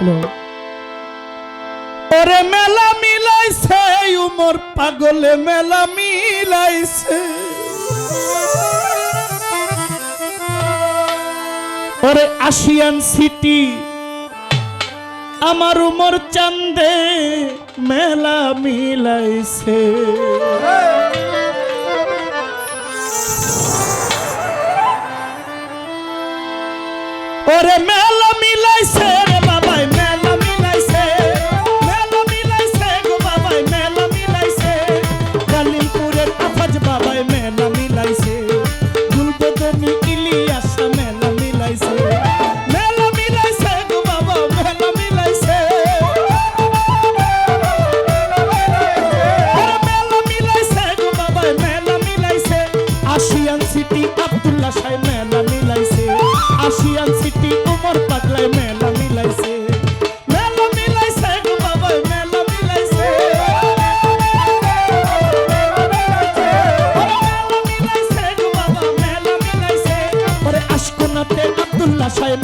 Hello ওরে মেলা মিলাইছে উমর পাগলে মেলা মিলাইছে। ওরে আসিয়ান সিটি, আমার উমর চান্দে মেলা মিলাইছে। ওরে মেলা মিলাইছে আশিয়ান সিটি তোমার পাগলায় মেলা মিলাইছে মেলা মিলাইছে গো বাবা মেলা মিলাইছে মেলা মিলাইছে গো বাবা মেলা মিলাইছে পরে আশকোনাতে আব্দুল্লাহ সাহেব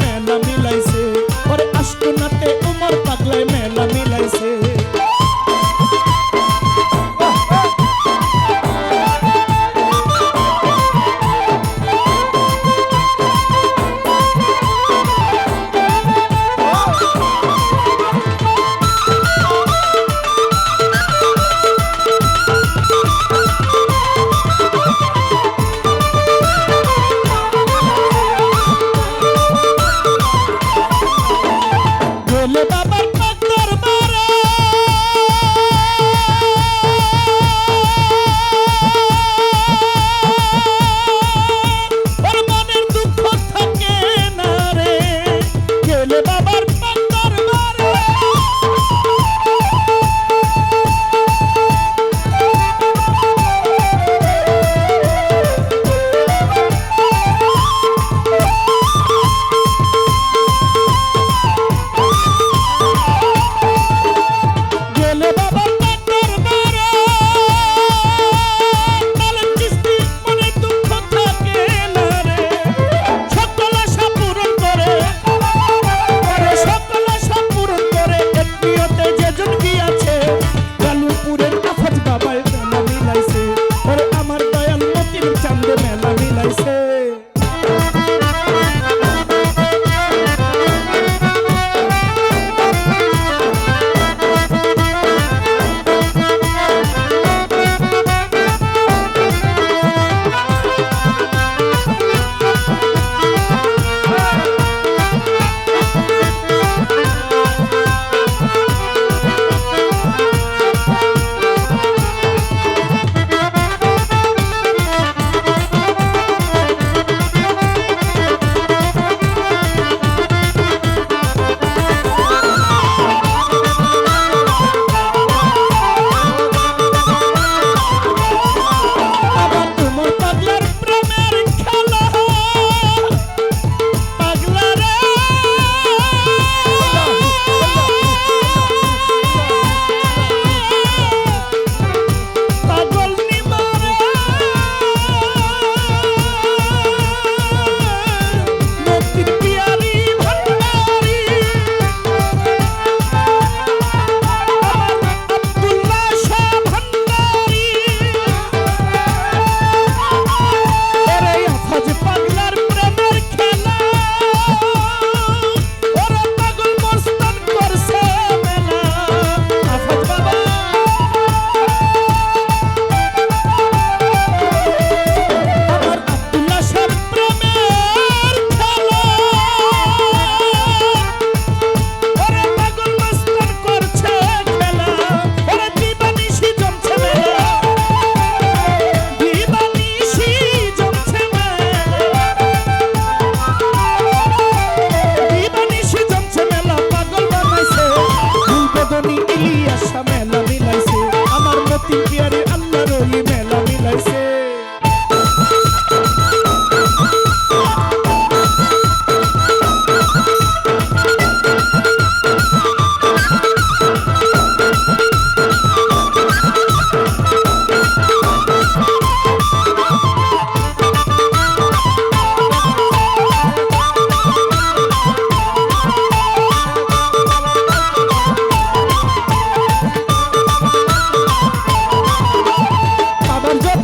ইলিয়াস মেলা মিলাইছে। আমার মতি পিয়ারে আল্লাহ রহিমে 먼저